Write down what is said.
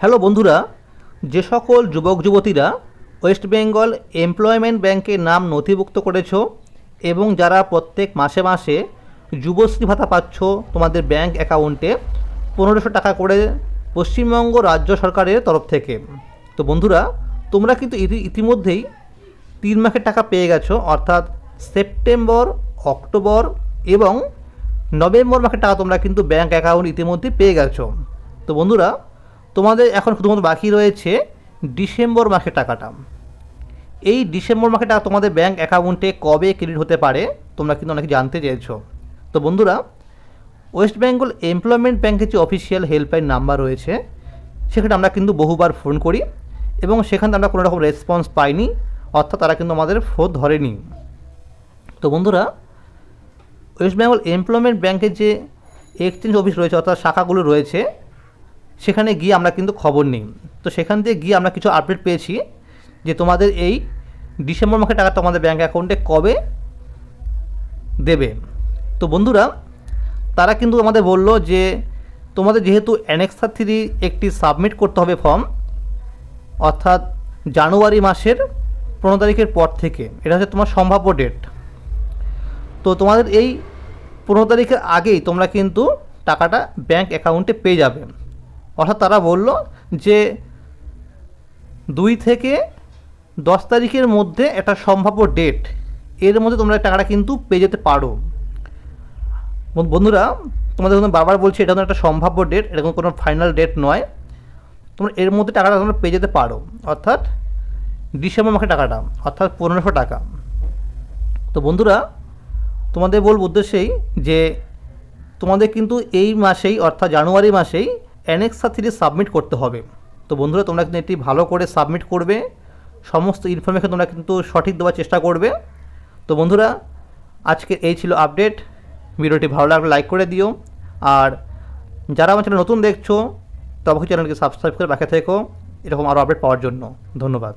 Hello বন্ধুরা, যে সকল যুবক যুবতীরা ওয়েস্ট বেঙ্গল এমপ্লয়মেন্ট ব্যাংকের নাম নথিভুক্ত করেছ এবং যারা প্রত্যেক মাসে মাসে যুবশ্রী ভাতা পাচ্ছ তোমাদের ব্যাংক অ্যাকাউন্টে পনেরোশো টাকা করে পশ্চিমবঙ্গ রাজ্য সরকারের তরফ থেকে। তো বন্ধুরা, তোমরা কিন্তু ইতি, ইতিমধ্যেই তিন মাসের টাকা পেয়ে গেছো, অর্থাৎ সেপ্টেম্বর অক্টোবর এবং নভেম্বর মাসের টাকা তোমরা কিন্তু ব্যাংক অ্যাকাউন্ট ইতিমধ্যে পেয়ে গেছো। তো বন্ধুরা তোমাদের এখন শুধুমাত্র বাকি রয়েছে ডিসেম্বর মাসের টাকাটা। এই ডিসেম্বর মাসের টাকা তোমাদের ব্যাঙ্ক অ্যাকাউন্টে কবে ক্রেডিট হতে পারে, তোমরা কিন্তু অনেকে জানতে চেয়েছো। তো বন্ধুরা ওয়েস্ট বেঙ্গল এমপ্লয়মেন্ট ব্যাংকের যে অফিসিয়াল হেল্পলাইন নাম্বার রয়েছে, সেখানে আমরা কিন্তু বহুবার ফোন করি এবং সেখানে আমরা কোনো রকম রেসপন্স পাইনি, অর্থাৎ তারা কিন্তু আমাদের ফোন ধরেনি। তো বন্ধুরা ওয়েস্ট বেঙ্গল এমপ্লয়মেন্ট ব্যাঙ্কের যে এক্সচেঞ্জ অফিস রয়েছে, অর্থাৎ শাখাগুলো রয়েছে সেখানে গিয়ে আমরা কিন্তু খবর নিই। তো সেখান থেকে গিয়ে আমরা কিছু আপডেট পেয়েছি যে তোমাদের এই ডিসেম্বর মাসের টাকা তোমাদের ব্যাঙ্ক অ্যাকাউন্টে কবে দেবে। তো বন্ধুরা, তারা কিন্তু আমাদের বলল যে তোমাদের যেহেতু অ্যানেক্সা থ্রি একটি সাবমিট করতে হবে ফর্ম অর্থাৎ জানুয়ারি মাসের পনেরো তারিখের পর থেকে, এটা হচ্ছে তোমার সম্ভাব্য ডেট তো তোমাদের এই পনেরো তারিখের আগেই তোমরা কিন্তু টাকাটা ব্যাংক অ্যাকাউন্টে পেয়ে যাবে। অর্থাৎ তারা বলল যে দুই থেকে দশ তারিখের মধ্যে একটা সম্ভাব্য ডেট এর মধ্যে তোমরা টাকাটা কিন্তু পেয়ে যেতে পারো। বন্ধুরা, তোমাদের কিন্তু বারবার বলছি, এটা একটা সম্ভাব্য ডেট কিন্তু কোনো ফাইনাল ডেট নয়। তোমরা এর মধ্যে টাকাটা তোমরা পেয়ে যেতে পারো। অর্থাৎ ডিসেম্বর মাসে টাকাটা, অর্থাৎ পনেরোশো টাকা। তো বন্ধুরা, তোমাদের বলব উদ্দেশ্যেই যে তোমাদের কিন্তু এই মাসেই, অর্থাৎ জানুয়ারি মাসেই অ্যানেক্সা থ্রি সাবমিট করতে হবে। তো বন্ধুরা, তোমরা কিন্তু এটি ভালো করে সাবমিট করবে। সমস্ত ইনফরমেশন তোমরা কিন্তু সঠিক দেওয়ার চেষ্টা করবে। তো বন্ধুরা আজকে এই ছিল আপডেট ভিডিওটি ভালো লাগলে লাইক করে দিও। আর যারা আমার চ্যানেল নতুন দেখছ, তো অবশ্যই চ্যানেলকে সাবস্ক্রাইব করে বাকি থেকো। এরকম আরও আপডেট পাওয়ার জন্য। ধন্যবাদ।